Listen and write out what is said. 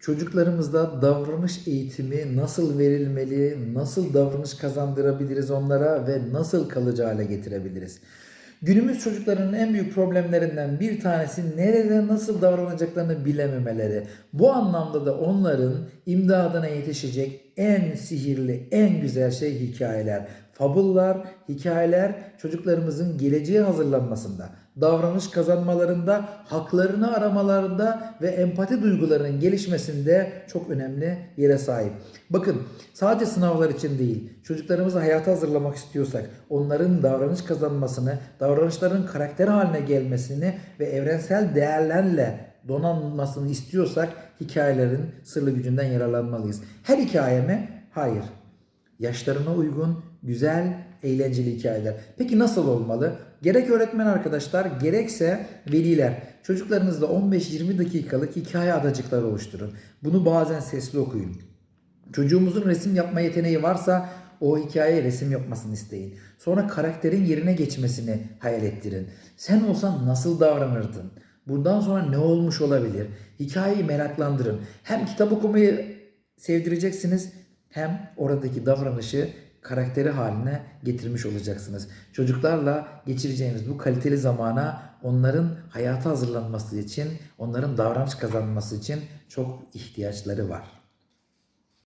çocuklarımızda davranış eğitimi nasıl verilmeli, nasıl davranış kazandırabiliriz onlara ve nasıl kalıcı hale getirebiliriz? Günümüz çocuklarının en büyük problemlerinden bir tanesi nerede nasıl davranacaklarını bilememeleri. Bu anlamda da onların imdadına yetişecek en sihirli, en güzel şey hikayeler. Fabullar, hikayeler çocuklarımızın geleceğe hazırlanmasında, davranış kazanmalarında, haklarını aramalarında ve empati duygularının gelişmesinde çok önemli yere sahip. Bakın sadece sınavlar için değil, çocuklarımızı hayata hazırlamak istiyorsak, onların davranış kazanmasını, davranışların karakter haline gelmesini ve evrensel değerlerle donanmasını istiyorsak hikayelerin sırlı gücünden yararlanmalıyız. Her hikaye mi? Hayır. Yaşlarına uygun, güzel, eğlenceli hikayeler. Peki nasıl olmalı? Gerek öğretmen arkadaşlar, gerekse veliler. Çocuklarınızla 15-20 dakikalık hikaye adacıkları oluşturun. Bunu bazen sesli okuyun. Çocuğumuzun resim yapma yeteneği varsa o hikayeye resim yapmasını isteyin. Sonra karakterin yerine geçmesini hayal ettirin. Sen olsan nasıl davranırdın? Bundan sonra ne olmuş olabilir? Hikayeyi meraklandırın. Hem kitap okumayı sevdireceksiniz hem oradaki davranışı karakteri haline getirmiş olacaksınız. Çocuklarla geçireceğimiz bu kaliteli zamana onların hayata hazırlanması için, onların davranış kazanması için çok ihtiyaçları var.